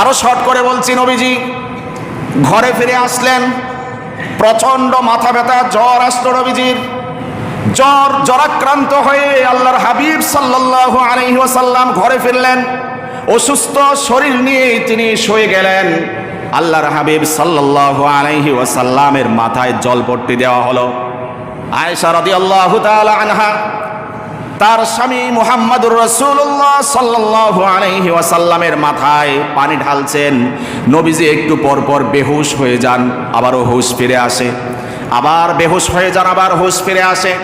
আরও শর্ট করে বলছি নবীজি, ঘরে ফিরে আসলেন প্রচণ্ড মাথা ব্যথা, জ্বর আসলো নবীজির। জ্বর জ্বরাক্রান্ত হয়ে আল্লাহর হাবিব সাল্লাল্লাহু আলাইহি ওয়াসাল্লাম ঘরে ফিরলেন। অসুস্থ শরীর নিয়ে তিনি শুয়ে গেলেন। আল্লাহর হাবিব সাল্লাল্লাহু আলাইহি ওয়াসাল্লামের মাথায় জলপট্টি দেওয়া হলো। আয়েশা রাদিয়াল্লাহু তাআলা আনহা তার স্বামী মুহাম্মাদুর রাসূলুল্লাহ সাল্লাল্লাহু আলাইহি ওয়াসাল্লামের মাথায় পানি ঢালছেন। নবীজি একটু পর পর বেহুশ হয়ে যান, আবারও হুশ ফিরে আসে। আবার বেহুশ হয়ে যান, আবার হুশ ফিরে আসে।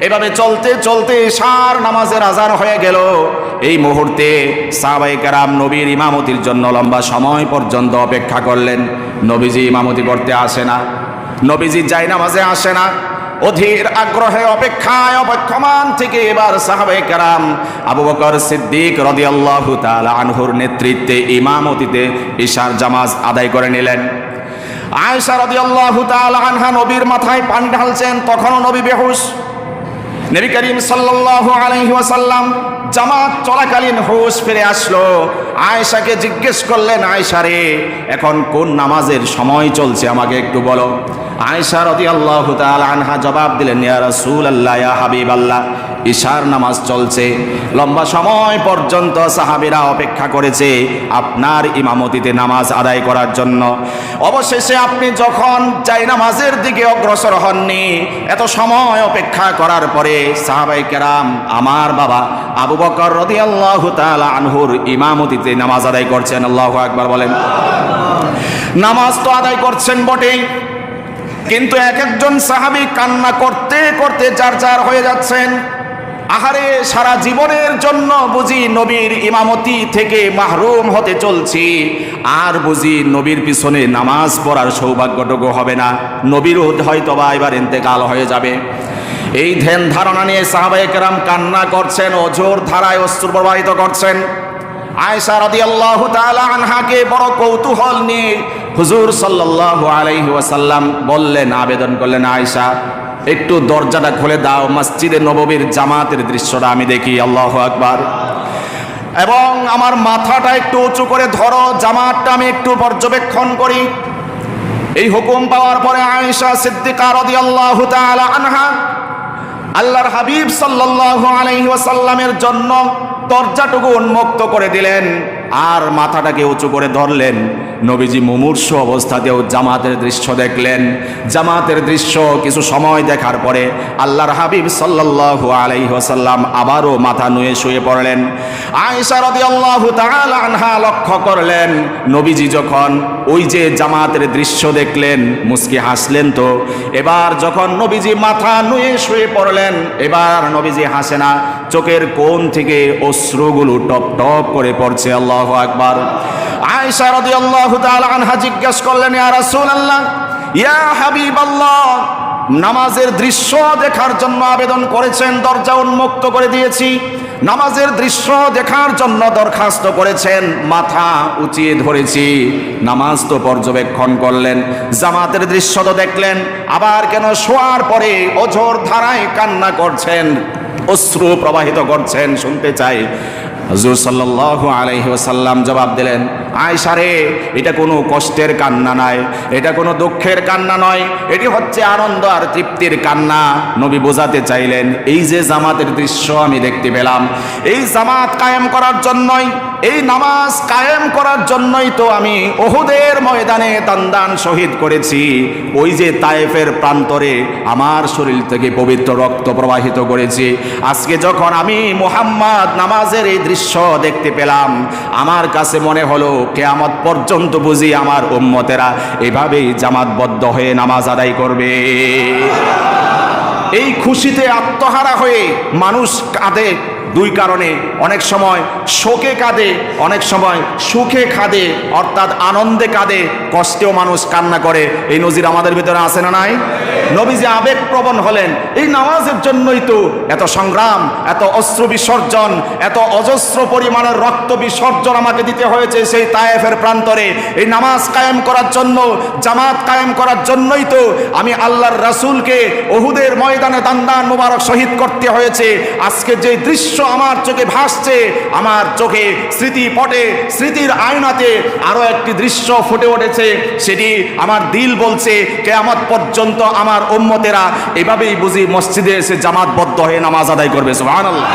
এভাবে চলতে চলতে সার নামাজের আজান হয়ে গেল। এই মুহূর্তে সাহাবাই কারাম নবীর ইমামতির জন্য লম্বা সময় পর্যন্ত অপেক্ষা করলেন। নবীজি ইমামতি করতে আসে না। নবীজি যাই নামাজে আসে না। অধীর আগ্রহে, অপেক্ষায়, অপেক্ষমান থেকে এবার সাহাবে কারাম আবু বকর সিদ্দিক রদিয়াল্লাহু তাআলা আনহুর নেতৃত্বে ইমামতিতে ঈশার জামাজ আদায় করে নিলেন। আয়েশা রাদিয়াল্লাহু তাআলা আনহা নবীর মাথায় পানি ঢালছেন, তখনও নবী বেহুশ। নবী করিম সাল্লাল্লাহু আলাইহি ওয়াসাল্লাম জামাত চলাকালীন হুশ ফিরে আসলো। আয়েশাকে জিজ্ঞেস করলেন, আয়েশা রে, এখন কোন নামাজের সময় চলছে? আমাকে একটু বলো। আয়েশা রাদিয়াল্লাহু তাআলা আনহা জবাব দিলেন, ইয়া ইয়া হাবিবাল্লাহ, ঈশার নামাজ চলছে। লম্বা সময় পর্যন্ত সাহাবীরা অপেক্ষা করেছে আপনার ইমামতিতে নামাজ আদায় করার জন্য। অবশেষে আপনি যখন চাই নামাজের দিকে অগ্রসর হননি, এত সময় অপেক্ষা করার পরে সাহাবাই কেরাম, আমার বাবা আবু বকর রদিয়াল্লাহু তাআলা আনহুর ইমামতিতে নামাজ আদায় করছেন, আল্লাহু আকবার বলেন। নামাজ তো আদায় করছেন বটেই, কিন্তু এক একজন সাহাবী কান্না করতে করতে যার যার হয়ে যাচ্ছেন। আহারে, সারা জীবনের জন্য বুঝি নবীর ইমামতি থেকে মাহরুম হতে চলছি, আর বুঝি নবীর পিছনে নামাজ পড়ার সৌভাগ্যটুকু হবে না। নবীর হয়তো বা এবার ইন্তেকাল হয়ে যাবে। এই ধ্যান ধারণা নিয়ে সাহাবায়ে কেরাম কান্না করছেন, অঝোর ধারায় অস্ত্র প্রবাহিত করছেন। আয়েশা রাদিয়াল্লাহু তাআলা আনহাকে বড় কৌতূহল নিয়ে হুজুর সাল্লাল্লাহু আলাইহি ওয়াসাল্লাম বললেন, আবেদন করলেন, আয়েশা, একটু দরজাটা খুলে দাও, মসজিদে নববীর জামাতের দৃশ্যটা আমি দেখি, আল্লাহ আকবার। এবং আমার মাথাটা একটু উঁচু করে ধরো, জামাতটা আমি একটু পর্যবেক্ষণ করি। এই হুকুম পাওয়ার পরে আয়েশা সিদ্দিকা রাদিয়াল্লাহু তাআলা আনহা, আল্লাহর হাবিব সাল্লাল্লাহু আলাইহি ওয়াসাল্লামের জন্য দরজাটুকু উন্মুক্ত করে দিলেন আর মাথাটাকে উঁচু করে ধরলেন। নবীজি মুমূর্ষ অবস্থাতেও জামাতের দৃশ্য দেখলেন। জামাতের দৃশ্য কিছু সময় দেখার পরে আল্লাহর হাবিব সাল্লাল্লাহু আলাইহি ওয়াসাল্লাম আবারও মাথা নুয়ে শুয়ে পড়লেন। আয়েশা রাদিয়াল্লাহু তাআলা আনহা লক্ষ্য করলেন, নবীজি যখন ওই যে জামাতের দৃশ্য দেখলেন, মুস্কি হাসলেন তো, এবার যখন নবীজি মাথা নুয়ে শুয়ে পড়লেন, এবার নবীজি হাসে না, চোখের কোণ থেকে অশ্রুগুলো টপ টপ করে পড়ছে, আল্লাহ আকবার। আয়েশা রাদিয়াল্লাহু তাআলা আনহা জিজ্ঞেস করলেন, ইয়া রাসূলুল্লাহ, ইয়া হাবিবাল্লাহ, নামাজের দৃশ্য দেখার জন্য আবেদন করেছেন, দরজা উন্মুক্ত করে দিয়েছি। নামাজের দৃশ্য দেখার জন্য দরখাস্ত করেছেন, মাথা উঁচিয়ে ধরেছি। নামাজ তো পর্যবেক্ষণ করলেন, জামাতের দৃশ্য তো দেখলেন, আবার কেন শোয়ার পরে অঝোর ধারায় কান্না করছেন? অশ্রু প্রবাহিত করছেন শুনতে চাই। হজুর সাল্লাহ আলাইহি ওয়াসাল্লাম জবাব দিলেন আয়সা রে এটা কোনো কষ্টের কান্না নয় এটা কোনো দুঃখের কান্না নয়, এটি হচ্ছে আনন্দ আর তৃপ্তির কান্না। নবী বোঝাতে চাইলেন, এই যে জামাতের দৃশ্য আমি দেখতে পেলাম, এই জামাত কায়েম করার জন্যই, এই নামাজ কায়েম করার জন্যই তো আমি ওহুদের ময়দানে তান্দান শহীদ করেছি। ওই যে তায়েফের প্রান্তরে আমার শরীর থেকে পবিত্র রক্ত প্রবাহিত করেছি। আজকে যখন আমি মুহাম্মদ নামাজের এই দৃশ্য দেখতে পেলাম, আমার কাছে মনে হলো কেয়ামত পর্যন্ত বুঝি আমার উম্মতেরা এভাবেই জামাতবদ্ধ হয়ে নামাজ আদায় করবে। এই খুশিতে আত্মহারা হয়ে মানুষ কাঁদে দুই কারণে অনেক সময় শোকে কাঁদে, অনেক সময় সুখে কাঁদে অর্থাৎ আনন্দে কাঁদে, কষ্টেও মানুষ কান্না করে। এই নজির আমাদের ভিতরে আসে না নাই? নবীজি আবেগপ্রবণ হলেন। এই নামাজের জন্যই তো এত সংগ্রাম, এত অস্ত্র বিসর্জন, এত অজস্র পরিমাণের রক্ত বিসর্জন আমাকে দিতে হয়েছে সেই তায়েফের প্রান্তরে। এই নামাজ কায়েম করার জন্য, জামাত কায়েম করার জন্যই তো আমি আল্লাহর রাসূলকে ওহুদের ময়দানে দান্দান মুবারক শহীদ করতে হয়েছে। আজকে যে দৃশ্য আমার চোখে ভাসছে, আমার চোখে স্মৃতি পটে স্মৃতির আয়নাতে আরও একটি দৃশ্য ফুটে উঠেছে, সেটি আমার দিল বলছে, কেয়ামত পর্যন্ত আমার ওম্মতেরা এভাবেই বুঝি মসজিদে এসে জামাতবদ্ধ হয়ে নামাজ আদায় করবে, সুবহানাল্লাহ।